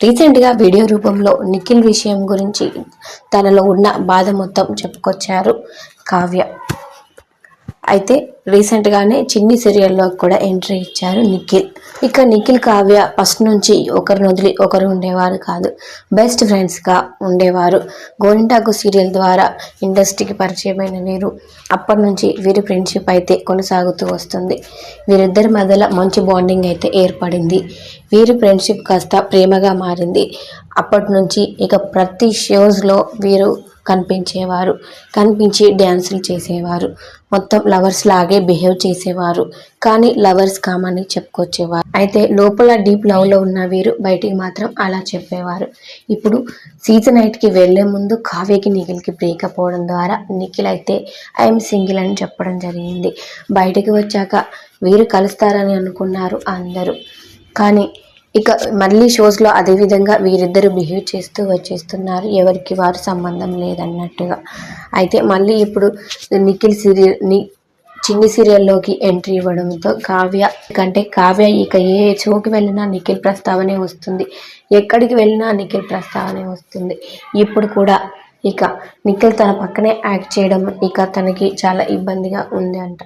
రీసెంట్గా వీడియో రూపంలో నిఖిల్ విషయం గురించి తనలో ఉన్న బాధ మొత్తం చెప్పుకొచ్చారు కావ్య. అయితే రీసెంట్గానే చిన్ని సీరియల్లో కూడా ఎంట్రీ ఇచ్చారు నిఖిల్. ఇక నిఖిల్ కావ్య ఫస్ట్ నుంచి ఒకరిని వదిలి ఒకరు ఉండేవారు కాదు. బెస్ట్ ఫ్రెండ్స్గా ఉండేవారు. గోరింటాకు సీరియల్ ద్వారా ఇండస్ట్రీకి పరిచయమైన వీరు అప్పటి నుంచి వీరి ఫ్రెండ్షిప్ అయితే కొనసాగుతూ వస్తుంది. వీరిద్దరి మధ్యలో మంచి బాండింగ్ అయితే ఏర్పడింది. వీరి ఫ్రెండ్షిప్ కాస్త ప్రేమగా మారింది. అప్పటి నుంచి ఇక ప్రతి షోస్లో వీరు కనిపించేవారు. కనిపించి డ్యాన్సులు చేసేవారు. మొత్తం లవర్స్ లాగే బిహేవ్ చేసేవారు. కానీ లవర్స్ కామని చెప్పుకొచ్చేవారు. అయితే లోపల డీప్ లవ్లో ఉన్న వీరు బయటికి మాత్రం అలా చెప్పేవారు. ఇప్పుడు సీజన్ ఎయిట్కి వెళ్ళే ముందు కావ్యకి నిఖిల్కి బ్రేకప్ అవడం ద్వారా నిఖిల్ అయితే ఐఎమ్ సింగిల్ అని చెప్పడం జరిగింది. బయటికి వచ్చాక వీరు కలుస్తారని అనుకున్నారు అందరూ. కానీ ఇక మళ్ళీ షోస్లో అదే విధంగా వీరిద్దరు బిహేవ్ చేస్తూ వచ్చేస్తున్నారు. ఎవరికి వారు సంబంధం లేదన్నట్టుగా. అయితే మళ్ళీ ఇప్పుడు నిఖిల్ సీరియల్ని చిన్ని సీరియల్లోకి ఎంట్రీ ఇవ్వడంతో కావ్య కంటే కావ్య ఇక ఏ షోకి వెళ్ళినా నిఖిల్ ప్రస్తావనే వస్తుంది. ఎక్కడికి వెళ్ళినా నిఖిల్ ప్రస్తావనే వస్తుంది. ఇప్పుడు కూడా ఇక నిఖిల్ తన పక్కనే యాక్ట్ చేయడం ఇక తనకి చాలా ఇబ్బందిగా ఉంది అంట.